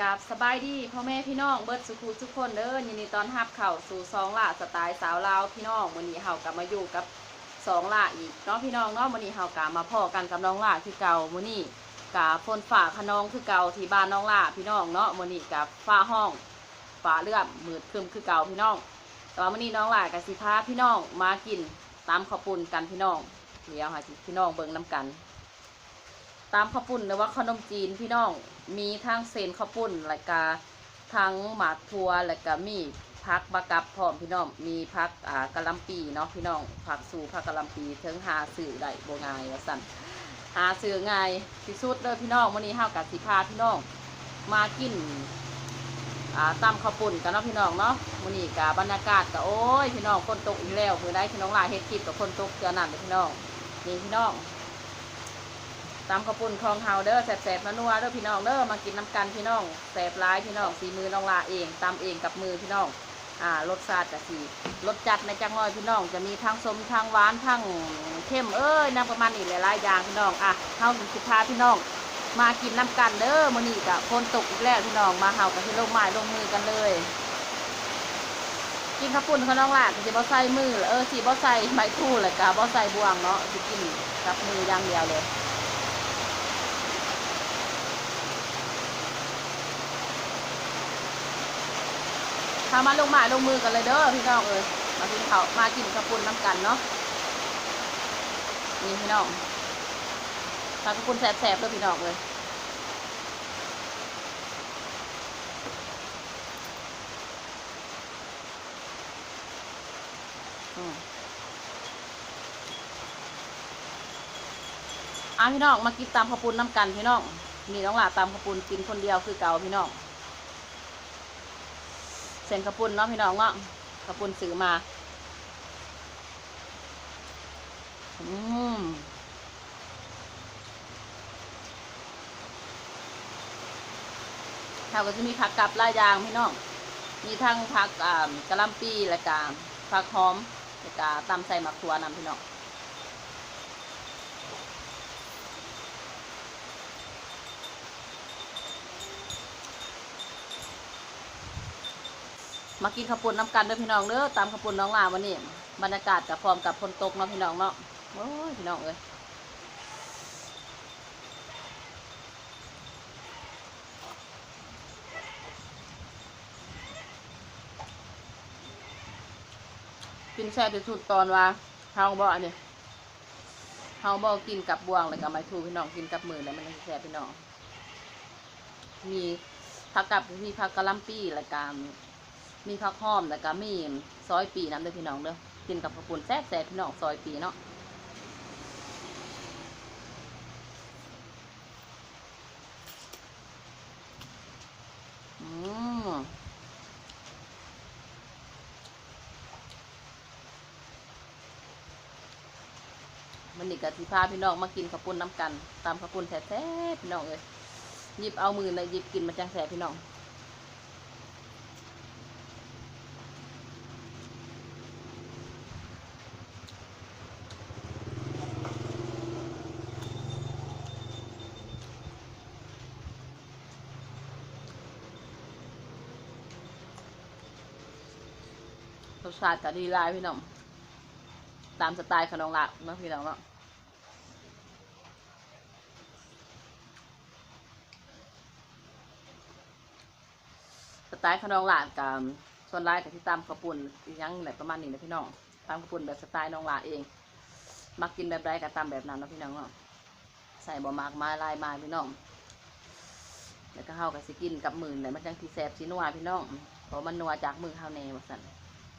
กับสบายดีพ่อแม่พี่น้องเบิดสุขุทุกคนเด้อยินดีตอนรับเข้าสู่สองล่าสไตล์สาวลาวพี่น้องวันนี้เฮากลับมาอยู่กับสองล่าอีกเนาะพี่น้องเนาะวันนี้เฮากลับมาพ่อกันกับน้องล่าคือเก่ามื้อนี้กับฝนฝ่าขนองคือเก่าที่บ้านน้องล่าพี่น้องเนาะมื้อนี้กับฟ้าห้องฟ้าเลือดมืดครึมคือเก่าพี่น้อง แต่ว่ามื้อนี้น้องล่ากับสิพาพี่น้องมากินตามข้าวปุ้นกันพี่น้องเดี๋ยวหาพี่น้องเบิ่งน้กัน ตามข้าวปุ้นหรือว่าขนมจีนพี่น้องมีทั้งเซนข้าวปุ้นและกาทั้งหมากทัวและก็มีพักบะกับพร้อมพี่น้องมีพักอ่ากะหลำปีเนาะพี่น้องผักสู่ผักกะหลำปีถึงหาสื่อได้โบง่ายว่าสั่นหาซื้อง่ายที่สุดเลยพี่น้องวันนี้เฮากับสิพาพี่น้องมากินอ่าตำข้าวปุ้นกันเนาะพี่น้องเนาะวันนี้กับบรรยากาศก็โอ้ยพี่น้องคนตกอีกแล้วมือได้พี่น้องหลายเฮ็ดคลิปกับคนตกเจอนั่นเลยพี่น้องนี่พี่น้อง ตำข้าวปุ้นคลองเฮาเด้อแสบๆนัวเด้อพี่น้องเด้อมากินน้ำกันพี่น้องแสบร้ายพี่น้องสีมือน้องลาเองตำเองกับมือพี่น้องอ่ารสชาติกะสีรสจัดในจังน้อยพี่น้องจะมีทั้งสมทั้งหวานทั้งเข้มเอ้ยน้ำประมาณนี้หลายๆอย่างพี่น้องอะเฮาสิพาพี่น้อง มากินน้ำกันเด้อมื้อนี้กะคนตกอีกแล้วพี่น้องมาเฮากับที่ลงไม้ลงมือกันเลยกินข้าวปุ้นเขาน้องลาสิบ่ใส่มือเออสิบ่ใส่ไม้ทู่เลยกะบ่ใส่บวงเนาะสิกินกับมืออย่างเดียวเลยามาลงมาลงมือกันเลยเด้อพี่น้องเอ้ยมากินเขามากินกระปุนน้ำกันเนาะนี่พี่น้องทากระปุนแสบๆเด้อพี่น้องเลยอืมอะพี่น้องมากินตามกระปุนน้ำกันพี่น้องมีน้องหลาตามกระปุนกินคนเดียวคือเก่าพี่น้อง เส้นกระปุนเนาะพี่น้องเนาะกระปุนซื้อมา อืมเขาก็จะมีผักกับลายยางพี่น้อง มีทั้งผักกะล่ำปีและกาผักหอมและกาตำใส่หมักถั่วนำพี่น้อง มากินข้าวปุ้นน้ำกันเด้อพี่น้องเด้อตามข้าวปุ้นน้องลาวันนี้บรรยากาศกับพร้อมกับฝนตกเนาะพี่น้องเนาะโอ้ยพี่น้องเอ้ยกินแซ่บที่สุดตอนว่าเฮาบ่อันนี้เฮาบ่กินกับบวงแล้วก็ไม้ทูพี่น้องกินกับมือแล้วมันแซ่บพี่น้อง มีผักกับมีผักกะล่ำปีแล้วก็ มีผักหอมแล้วก็มีซอยปีน้ำเด้อพี่น้องเด้อกินกับข้าวปุ้นแซ่บแซ่บพี่น้องซอยปีเนาะอืมมันนี่กะสิพาพี่น้องมากินข้าวปุ้นน้ำกัน ตามข้าวปุ้นแซ่บๆพี่น้องเอ้ยหยิบเอามือเลยหยิบกินมาจังแซ่บพี่น้อง รสชาติก็ดีลายพี่น้องตามสไตล์ขนมหลักนะพี่น้องเนาะสไตล์ขนมหลักกับส่วนร้ายกับที่ตามข้าวปุ้นยังแหละประมาณนี้นะพี่น้องตามข้าวปุ้นแบบสไตล์น้องหลาเองมักกินแบบใดก็ตามแบบนั้นนะพี่น้องเนาะใส่บ่มากม้ลายม้พี่น้องแล้วก็เฮากับสิกินกับมือเลยมันจังที่แซ่บสินัวพี่น้องเพราะมันนัวจากมือเฮาแน่ว่าซั่น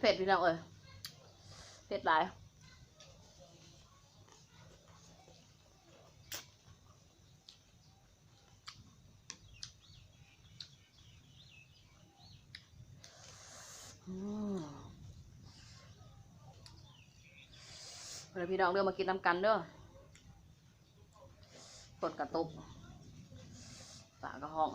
เผ็ดพี่น้องเอ้ยเผ็ดหลายอืมเดี๋ยวพี่น้องเด้อมากินน้ำกันเด้อฝนกระตุกปากกระห้อง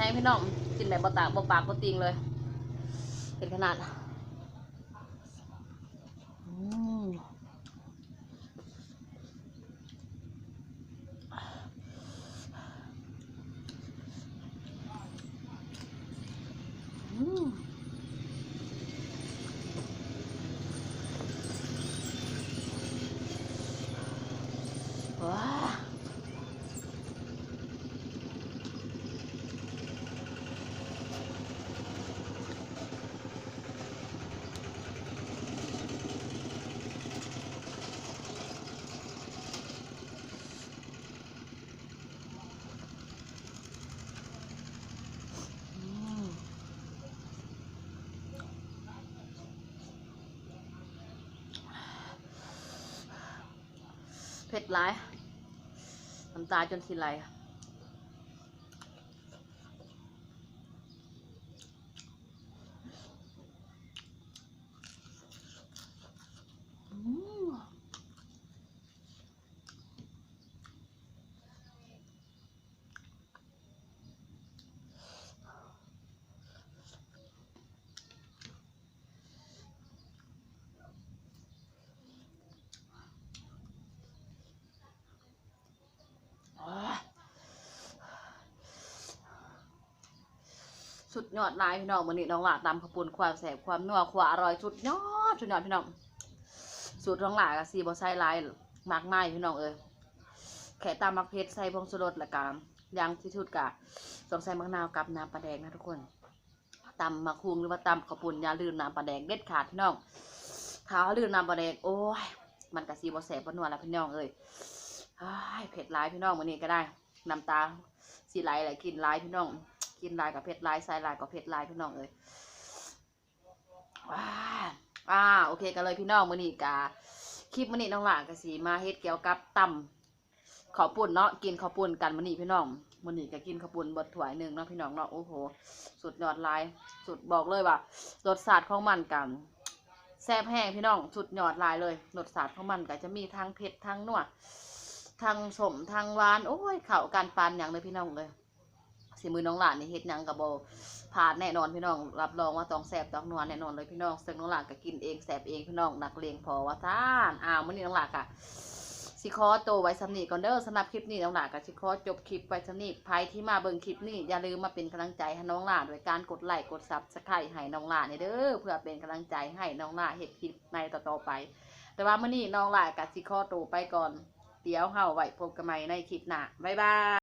ห้งพี่น้องกินแบบบะตากบะปากบะติงเลย เป็นขนาดอืมอืมว้า อืม เผ็ดร้ายน้ำตาจนทีไรอืมโอ้ย สุดยอดหลายพี่น้องวันนี้น้องหลาตำขาวปุนความแสบความนัวความอร่อยสุดยอดสุดยอดพี่น้องสูตรน้องหลากับซีบอไซลายมากมายพี่น้องเอ้ยแค่ตามมักเพชรใส่พงสุรสละกามยางที่สุดกะต้องใส่มะนาวกับน้ำปลาแดงนะทุกคนตำมะคุงหรือว่าตำขาวปุนอย่าลืมน้ำปลาแดงเด็ดขาดพี่น้องถ้าเขาลืมน้ำปลาแดงโอ้ยมันกับซีบอแสบบนัวแล้วพี่น้องเอ้ยอ้ายเผ็ดร้ายพี่น้องวันนี้ก็ได้น้ำตาสีไหลไหลกินร้ายพี่น้อง กินลายกับเผ็ดลายใส่ลายกับเผ็ดลายพี่น้องเอ้ยว้าอ่าโอเคกันเลยพี่น้องมื้อนี้กาคลิปมื้อนี้น้องหลานก็สิมาเฮ็ดเกี่ยวกับตำข้าวปุ่นเนาะกินข้าวปุ่นกันมื้อนี้พี่น้องมื้อนี้ก็กินข้าวปุ่นบดถ้วยหนึ่งเนาะพี่น้องเนาะโอ้โหสุดยอดลายสุดบอกเลยว่ารสชาติของมันกันแซ่บแห้งพี่น้องสุดยอดลายเลยรสชาติของมันก็จะมีทั้งเผ็ดทั้งนัวทางสมทางหวานโอ้ยเข้ากันปานหยังเลยพี่น้องเลย สิมือน้องหลานนี่เฮ็ดหยังก็บ่ผ่านแน่นอนพี่น้อง รับรองว่าต้องแซ่บต้องนัวแน่นอนเลยพี่น้องซึ่งน้องหลานก็กินเองแซ่บเองพี่น้องนักเลงพอว่าซ่านอ้าวมื้อนี้น้องหลานก็สิขอตัวไว้สำนีก่อนเด้อสำหรับคลิปนี้น้องหลานก็สิขอจบคลิปไว้สำนีใครที่มาเบิ่งคลิปนี้อย่าลืมมาเป็นกำลังใจให้น้องหลานโดยการกดไลค์กด Subscribe ให้น้องหลานนี่เด้อเพื่อเป็นกำลังใจให้น้องหลานเฮ็ดคลิปในต่อๆไป แต่ว่ามื้อนี้น้องหลานก็สิขอตัวไปก่อน เดี๋ยวเฮาไว้พบกันใหม่ในคลิปหน้าบ๊ายบาย